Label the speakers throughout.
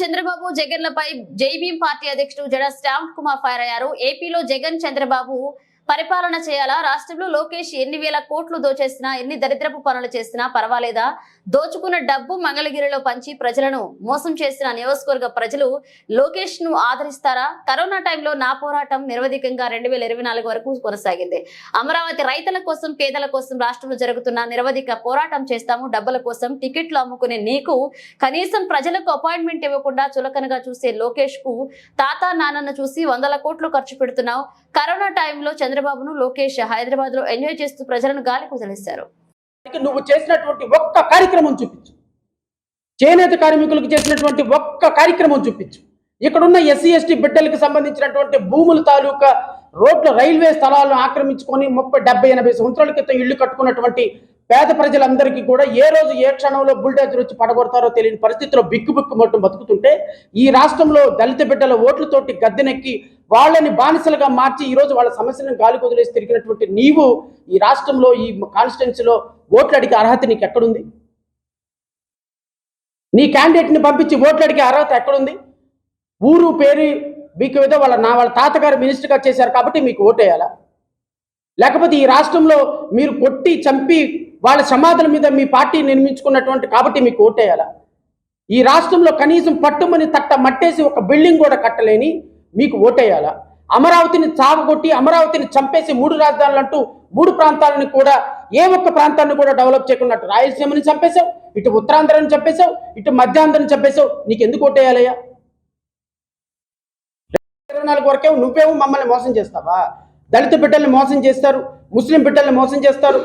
Speaker 1: Chandrababu జగన్లపై Jai Bhim party అధ్యక్షుడు జడ Shravan Kumar fire అయ్యారు. ఏపీలో జగన్ చంద్రబాబు పరిపాలన చేయాలా? రాష్ట్రంలో లోకేష్ ఎన్ని వేల కోట్లు దోచేసినా ఎన్ని దరిద్రపు పనులు చేసినా పర్వాలేదా? దోచుకున్న డబ్బు మంగళగిరిలో పంచి ప్రజలను మోసం చేసిన నియోజకవర్గ ప్రజలు లోకేష్ను ఆదరిస్తారా? కరోనా టైంలో నా పోరాటం నిరవధికంగా రెండు వేల ఇరవై నాలుగు వరకు కొనసాగింది. అమరావతి రైతుల కోసం పేదల కోసం రాష్ట్రంలో జరుగుతున్న నిరవధిక పోరాటం చేస్తాము. డబ్బుల కోసం టికెట్లు అమ్ముకునే నీకు కనీసం ప్రజలకు అపాయింట్మెంట్ ఇవ్వకుండా చులకనగా చూసే లోకేష్కు తాత నాన్నను చూసి వందల కోట్లు ఖర్చు పెడుతున్నావు. కరోనా టైంలో చంద్రబాబును లోకేష్ హైదరాబాద్లో ఎంజాయ్ చేస్తూ ప్రజలను గాలి వదిలేశారు
Speaker 2: నువ్వు చేసినటువంటి ఒక్క కార్యక్రమం చూపించు. చేనేత కార్మికులకు చేసినటువంటి ఒక్క కార్యక్రమం చూపించు. ఇక్కడున్న ఎస్సీ ఎస్టీ బిడ్డలకు సంబంధించినటువంటి భూముల తాలూకా రోడ్ల రైల్వే స్థలాలను ఆక్రమించుకొని ముప్పై డెబ్బై ఎనభై సంవత్సరాల క్రితం ఇల్లు కట్టుకున్నటువంటి పేద ప్రజలందరికీ కూడా ఏ రోజు ఏ క్షణంలో బుల్డేజర్ వచ్చి పడగొడతారో తెలియని పరిస్థితిలో బిక్కు బిక్కు మట్టు బతుకుతుంటే ఈ రాష్ట్రంలో దళిత బిడ్డల ఓట్లతోటి గద్దెనెక్కి వాళ్ళని బానిసలుగా మార్చి ఈరోజు వాళ్ళ సమస్యలను గాలి కుదిలేసి తిరిగినటువంటి నీవు ఈ రాష్ట్రంలో ఈ కాన్స్టిట్యున్సీలో ఓట్లు అడిగే అర్హత నీకు ఎక్కడుంది నీ క్యాండిడేట్ని పంపించి ఓట్లు అడిగే అర్హత ఎక్కడుంది? ఊరు పేరు మీకు ఏదో వాళ్ళ నా వాళ్ళ తాతగారు మినిస్టర్గా చేశారు కాబట్టి మీకు ఓటేయాలా? లేకపోతే ఈ రాష్ట్రంలో మీరు కొట్టి చంపి వాళ్ళ సమాధుల మీద మీ పార్టీ నిర్మించుకున్నటువంటి కాబట్టి మీకు ఓటేయాలా? ఈ రాష్ట్రంలో కనీసం పట్టుమని తట్ట మట్టేసి ఒక బిల్డింగ్ కూడా కట్టలేని మీకు ఓటేయాలా? అమరావతిని చావగొట్టి అమరావతిని చంపేసి మూడు రాజధానులు అంటూ మూడు ప్రాంతాలను కూడా ఏ ఒక్క ప్రాంతాన్ని కూడా డెవలప్ చేయకున్నట్టు రాయలసీమని చంపేశావు ఇటు ఉత్తరాంధ్రని చంపేశావు ఇటు మధ్యాంధ్రని చంపేశావు నీకు ఎందుకు ఓటేయాలయ్యా? ఇరవై నాలుగు వరకే నువ్వేమో మమ్మల్ని మోసం చేస్తావా? దళిత బిడ్డల్ని మోసం చేస్తారు ముస్లిం బిడ్డల్ని మోసం చేస్తారు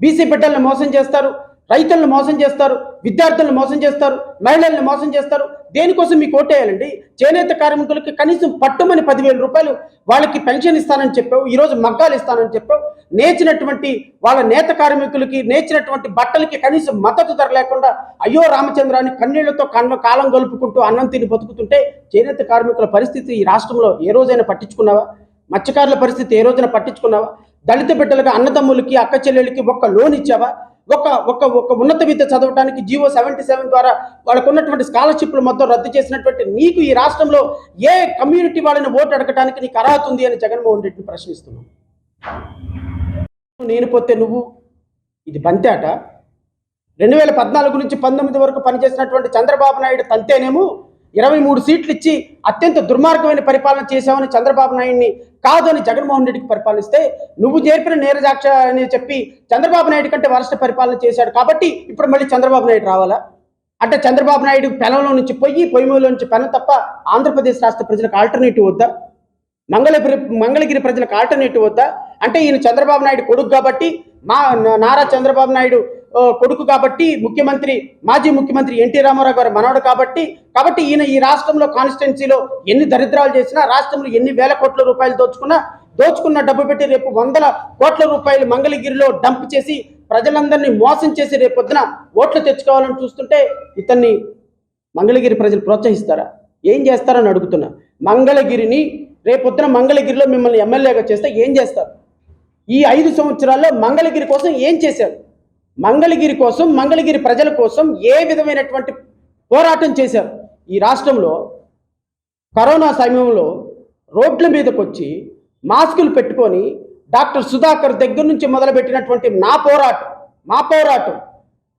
Speaker 2: బీసీ బిడ్డల్ని మోసం చేస్తారు రైతులను మోసం చేస్తారు విద్యార్థులను మోసం చేస్తారు మహిళలను మోసం చేస్తారు. దేనికోసం మీకు ఓటేయాలండి? చేనేత కార్మికులకి కనీసం పట్టుమని పదివేల రూపాయలు వాళ్ళకి పెన్షన్ ఇస్తానని చెప్పావు ఈరోజు మగ్గాలు ఇస్తానని చెప్పావు. నేర్చినటువంటి వాళ్ళ నేత కార్మికులకి నేర్చినటువంటి బట్టలకి కనీసం మద్దతు ధర లేకుండా అయ్యో రామచంద్రాన్ని కన్నీళ్ళతో కన్న కాలం గలుపుకుంటూ అన్నం తిని బతుకుతుంటే చేనేత కార్మికుల పరిస్థితి ఈ రాష్ట్రంలో ఏ రోజైనా పట్టించుకున్నావా? మత్స్యకారుల పరిస్థితి ఏ రోజున పట్టించుకున్నావా? దళిత బిడ్డలకు అన్నదమ్ములకి అక్క చెల్లెలకి ఒక్క లోన్ ఇచ్చావా? ఒక ఒక ఒక ఉన్నత విద్య చదవడానికి జీవో సెవెంటీ సెవెన్ ద్వారా వాళ్ళకు ఉన్నటువంటి స్కాలర్షిప్లు మొత్తం రద్దు చేసినటువంటి నీకు ఈ రాష్ట్రంలో ఏ కమ్యూనిటీ వాళ్ళని ఓటు అడగటానికి నీకు అర్హత ఉంది అని జగన్మోహన్ రెడ్డిని ప్రశ్నిస్తున్నావు నేను పోతే నువ్వు? ఇది బంతేట. రెండు వేల పద్నాలుగు నుంచి పంతొమ్మిది వరకు పనిచేసినటువంటి చంద్రబాబు నాయుడు తంతేనేమో ఇరవై మూడు సీట్లు ఇచ్చి అత్యంత దుర్మార్గమైన పరిపాలన చేశామని చంద్రబాబు నాయుడిని కాదు అని జగన్మోహన్ రెడ్డికి పరిపాలిస్తే నువ్వు చేర్పిన నేరజాక్ష అని చెప్పి చంద్రబాబు నాయుడు కంటే వరస్ట్ పరిపాలన చేశాడు కాబట్టి ఇప్పుడు మళ్ళీ చంద్రబాబు నాయుడు రావాలా? అంటే చంద్రబాబు నాయుడు పెనంలో నుంచి పొయ్యి పొయ్యిలో నుంచి పెనం తప్ప ఆంధ్రప్రదేశ్ రాష్ట్ర ప్రజలకు ఆల్టర్నేటివ్ వద్దా? మంగళగిరి మంగళగిరి ప్రజలకు ఆల్టర్నేటివ్ వద్దా? అంటే ఈయన చంద్రబాబు నాయుడు కొడుకు కాబట్టి మా నారా చంద్రబాబు నాయుడు కొడుకు కాబట్టి ముఖ్యమంత్రి మాజీ ముఖ్యమంత్రి ఎన్టీ రామారావు గారు మనవడు కాబట్టి కాబట్టి ఈయన ఈ రాష్ట్రంలో కాన్స్టిట్యున్సీలో ఎన్ని దరిద్రాలు చేసినా రాష్ట్రంలో ఎన్ని వేల కోట్ల రూపాయలు దోచుకున్నా దోచుకున్న డబ్బు పెట్టి రేపు వందల కోట్ల రూపాయలు మంగళగిరిలో డంప్ చేసి ప్రజలందరినీ మోసం చేసి రేపొద్దున ఓట్లు తెచ్చుకోవాలని చూస్తుంటే ఇతన్ని మంగళగిరి ప్రజలు ప్రోత్సహిస్తారా? ఏం చేస్తారని అడుగుతున్నా. మంగళగిరిని రేపొద్దున మంగళగిరిలో మిమ్మల్ని ఎమ్మెల్యేగా చేస్తే ఏం చేస్తారు? ఈ ఐదు సంవత్సరాల్లో మంగళగిరి కోసం ఏం చేశారు? మంగళగిరి కోసం మంగళగిరి ప్రజల కోసం ఏ విధమైనటువంటి పోరాటం చేశారు? ఈ రాష్ట్రంలో కరోనా సమయంలో రోడ్ల మీదకి వచ్చి మాస్కులు పెట్టుకొని డాక్టర్ సుధాకర్ దగ్గర నుంచి మొదలుపెట్టినటువంటి నా పోరాటం మా పోరాటం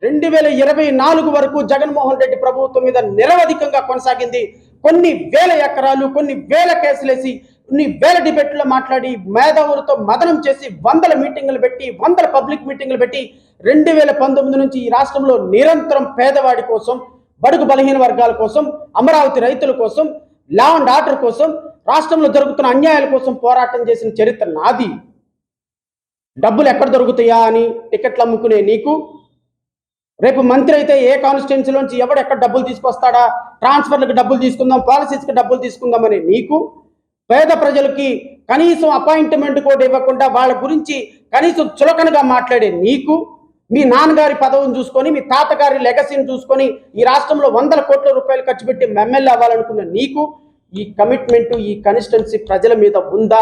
Speaker 2: రెండు వేల ఇరవై నాలుగు వరకు జగన్మోహన్ రెడ్డి ప్రభుత్వం మీద నిరవధికంగా కొనసాగింది. కొన్ని వేల ఎకరాలు కొన్ని వేల కేసులేసి కొన్ని వేల డిబేట్లో మాట్లాడి మేధావులతో మదనం చేసి వందల మీటింగులు పెట్టి వందల పబ్లిక్ మీటింగులు పెట్టి రెండు వేల పంతొమ్మిది నుంచి ఈ రాష్ట్రంలో నిరంతరం పేదవాడి కోసం బడుగు బలహీన వర్గాల కోసం అమరావతి రైతుల కోసం లా అండ్ ఆర్డర్ కోసం రాష్ట్రంలో జరుగుతున్న అన్యాయాల కోసం పోరాటం చేసిన చరిత్ర నాది. డబ్బులు ఎక్కడ దొరుకుతాయా అని టికెట్లు అమ్ముకునే నీకు? రేపు మంత్రి అయితే ఏ కాన్స్టిట్యున్సీలోంచి ఎవడు ఎక్కడ డబ్బులు తీసుకొస్తాడా? ట్రాన్స్ఫర్లకు డబ్బులు తీసుకుందాం పాలసీస్కి డబ్బులు తీసుకుందామని నీకు? పేద ప్రజలకి కనీసం అపాయింట్మెంట్ కూడా ఇవ్వకుండా వాళ్ళ గురించి కనీసం చులకనగా మాట్లాడే నీకు మీ నాన్నగారి పదవిని చూసుకొని మీ తాతగారి లెగసీని చూసుకొని ఈ రాష్ట్రంలో వందల కోట్ల రూపాయలు ఖర్చు పెట్టి ఎమ్మెల్యే అవ్వాలనుకున్న నీకు ఈ కమిట్మెంట్ ఈ కన్సిస్టెన్సీ ప్రజల మీద ఉందా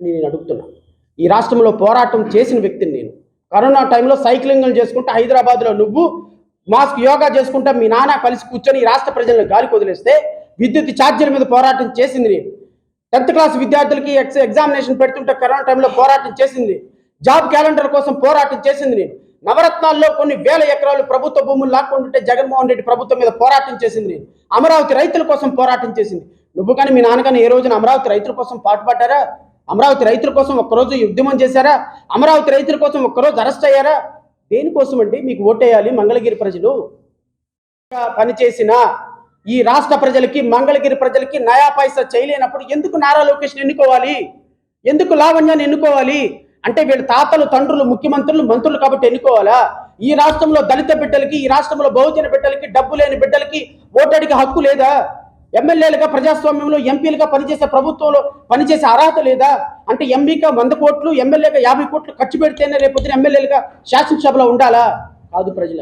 Speaker 2: అని నేను అడుగుతున్నాను ఈ రాష్ట్రంలో పోరాటం చేసిన వ్యక్తిని నేను. కరోనా టైంలో సైక్లింగ్లు చేసుకుంటే హైదరాబాద్లో నువ్వు మాస్క్ యోగా చేసుకుంటా మీ నాన్న కలిసి కూర్చొని ఈ రాష్ట్ర ప్రజలను గాలికి వదిలేస్తే విద్యుత్ ఛార్జీల మీద పోరాటం చేసింది నేను. టెన్త్ క్లాస్ విద్యార్థులకి ఎక్స్ ఎగ్జామినేషన్ పెడుతుంటే కరోనా టైంలో పోరాటం చేసింది. జాబ్ క్యాలెండర్ కోసం పోరాటం చేసింది. నేను నవరత్నాల్లో కొన్ని వేల ఎకరాలు ప్రభుత్వ భూములు లాక్కుంటుంటే జగన్మోహన్ రెడ్డి ప్రభుత్వం మీద పోరాటం చేసింది. నేను అమరావతి రైతుల కోసం పోరాటం చేసింది. నువ్వు కానీ మీ నాన్నగాని ఏ రోజున అమరావతి రైతుల కోసం పాటుపడ్డారా? అమరావతి రైతుల కోసం ఒక్కరోజు ఉద్యమం చేశారా? అమరావతి రైతుల కోసం ఒక్కరోజు అరెస్ట్ అయ్యారా? దేనికోసం అండి మీకు ఓటేయాలి మంగళగిరి ప్రజలు? పనిచేసిన ఈ రాష్ట్ర ప్రజలకి మంగళగిరి ప్రజలకి నయా పైసా చేయలేనప్పుడు ఎందుకు నారా లోకేష్ని ఎన్నుకోవాలి? ఎందుకు లావణ్యాన్ని ఎన్నుకోవాలి? అంటే వీళ్ళ తాతలు తండ్రులు ముఖ్యమంత్రులు మంత్రులు కాబట్టి ఎన్నుకోవాలా? ఈ రాష్ట్రంలో దళిత బిడ్డలకి ఈ రాష్ట్రంలో బహుజన బిడ్డలకి డబ్బు లేని బిడ్డలకి ఓటడికి హక్కు లేదా? ఎమ్మెల్యేలుగా ప్రజాస్వామ్యంలో ఎంపీలుగా పనిచేసే ప్రభుత్వంలో పనిచేసే అర్హత లేదా? అంటే ఎంపీగా వంద కోట్లు ఎమ్మెల్యేగా యాభై కోట్లు ఖర్చు పెడితేనే రేపొద్దున ఎమ్మెల్యేలుగా శాసనసభలో ఉండాలా? కాదు ప్రజల